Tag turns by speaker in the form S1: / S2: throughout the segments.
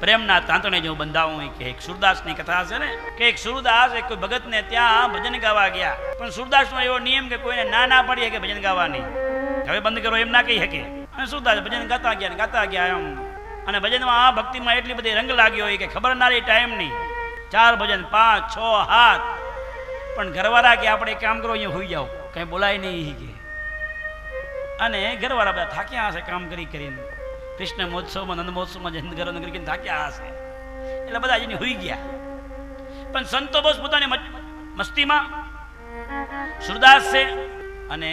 S1: પ્રેમના તાંતણે જો બંધાવું કે એક સુરદાસની કથા છે ને, કે એક સુરદાસ, એક કોઈ ભગતને ત્યાં ભજન ગાવા ગયા. પણ સુરદાસનો એવો નિયમ કે કોઈને ના ના પડી કે ભજન ગાવાની. હવે બંધ કરો, એમ ના કહી શકે. અને સુરદાસ ભજન ગાતા ગયા ગાતા ગયા એમ. અને ભજનમાં આ ભક્તિમાં એટલી બધી રંગ લાગ્યો હોય કે ખબર ના. રહી ટાઈમ નહીં ચાર ભજન, પાંચ, છ હાથ પણ ઘરવાળા કે આપણે કામ કરો, અહીંયા હોઈ જાઓ. કંઈ બોલાય નહીં કે. અને ઘરવાળા બધા થાક્યા હશે કામ કરી કરીને. કૃષ્ણ મહોત્સવમાં, નંદ મહોત્સવમાં જે ઘરો નગરી થાક્યા હશે. એટલે બધા જઈને હોઈ ગયા. પણ સંતો બોસ પોતાની મસ્તીમાં સુરદાસ છે અને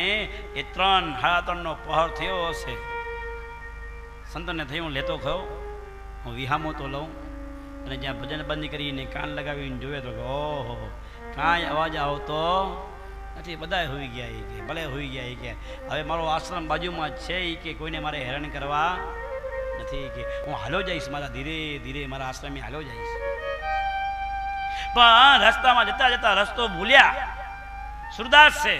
S1: એ ત્રણ સાડા ત્રણનો પહોર થયો હશે. સંતને થયું લેતો ખયો હું વિહામો તો લઉં. અને જ્યાં ભજન બંધ કરીને કાન લગાવીને જોવે તો ઓહો, કાંઈ અવાજ આવતો નથી. બધાય હોઈ ગયા એ કે, ભલે હોઈ ગયા એ કે. હવે મારો આશ્રમ બાજુમાં છે એ કે, કોઈને મારે હેરાન કરવા નથી કે હું હાલો જઈશ, મારા ધીરે ધીરે મારા આશ્રમે હાલો જઈશ. પણ રસ્તામાં જતા જતા રસ્તો ભૂલ્યા. સુરદાસ છે.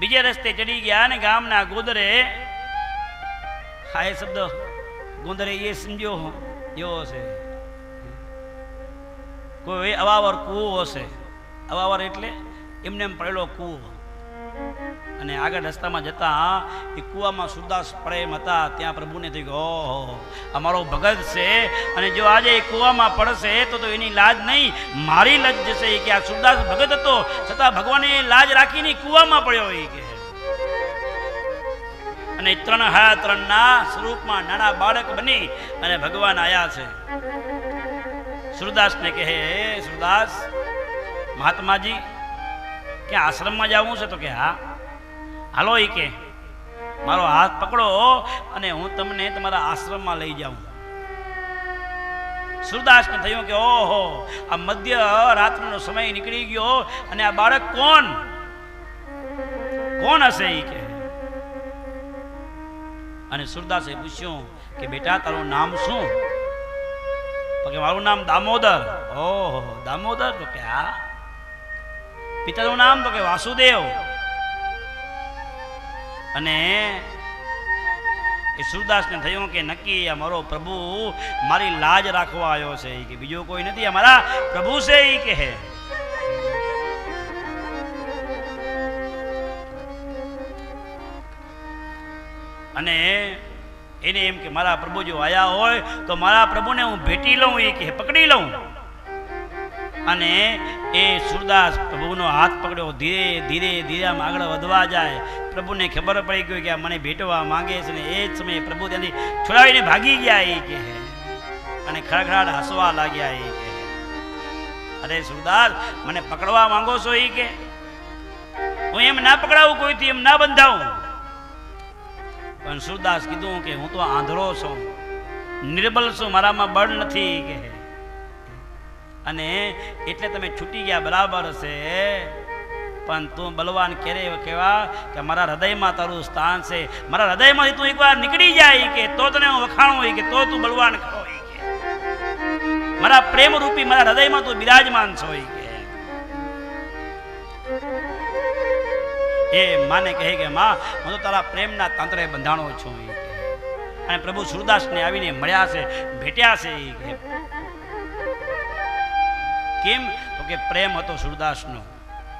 S1: બીજે રસ્તે ચડી ગયા ને ગામના ગોદરે હા એ શબ્દ, ગોંદરે એ સમજ્યો એવો છે કોઈ અવાવર કૂવો હશે. અવાવર એટલે એમને એમ પડેલો કૂવો. અને આગળ રસ્તામાં જતા એ કૂવામાં સુરદાસ પ્રેમ હતા. ત્યાં પ્રભુને થઈ ગયો અમારો ભગત છે અને જો આજે એ કૂવામાં પડશે તો તો એની લાજ નહીં. મારી લજ જશે કે આ સુદાસ ભગત હતો. છતાં ભગવાને લાજ રાખીને કૂવામાં પડ્યો. એ કે અને ત્રણ હા ત્રણના સ્વરૂપમાં નાના બાળક બની અને ભગવાન આયા છે. સુરદાસને કહે, "હે સુરદાસ, મહાત્માજી ક્યાં આશ્રમમાં જવું છે તો કે હા. હાલો એ કે, મારો હાથ પકડો અને હું તમને તમારા આશ્રમમાં લઈ જાઉં. સુરદાસને થયું કે ઓહો, આ મધ્ય રાત્રિનો સમય નીકળી ગયો અને આ બાળક કોણ? કોણ હશે એ કે? અને સુરદાસે પૂછ્યું કે બેટા, તારું નામ શું? કે મારું નામ દામોદર. ઓહો, દામોદર તો કે હા. પિતાનું નામ તો કે વાસુદેવ. અને એ સુરદાસને થયું કે નક્કી આ મારો પ્રભુ મારી લાજ રાખવા આવ્યો છે કે બીજો કોઈ નથી, આ મારા પ્રભુ છે એ કહે અને એને એમ કે મારા પ્રભુ જો આયા હોય તો મારા પ્રભુને હું ભેટી લઉં એ કહે પકડી લઉં. અને એ સુરદાસ પ્રભુનો હાથ પકડ્યો. ધીરે ધીરે ધીરે આમ આગળ વધવા જાય. પ્રભુને ખબર પડી ગઈ કે મને ભેટવા માંગે છે ને એ જ સમયે પ્રભુ તેની છોડાવીને ભાગી ગયા એ કે અને ખડખડાટ હસવા લાગ્યા એ કહે. અરે સુરદાસ, મને પકડવા માંગો છો એ કે? હું એમ ના પકડાવું કોઈથી, એમ ના બંધાવું. પણ સુરદાસ કીધું કે હું તો આંધળો છું. નિર્બલ છું, મારામાં બળ નથી કે અને એટલે તમે છૂટી ગયા, બરાબર છે. પણ તું બલવાન ક્યારે કહેવા કે મારા હૃદયમાં તારું સ્થાન છે. મારા હૃદયમાંથી તું એકવાર નીકળી જાય કે, તો તને હું વખાણું કે, તો તું બલવાન ખરો કે. મારા પ્રેમ રૂપી મારા હૃદયમાં તું બિરાજમાન છો કે. એ માને કહે કે, માં, હું તો તારા પ્રેમના તંત્રે બંધાણો છું અને પ્રભુ સુરદાસને આવીને મળ્યા છે, ભેટ્યા છે કહે. કેમ? તો કે પ્રેમ હતો સુરદાસનો.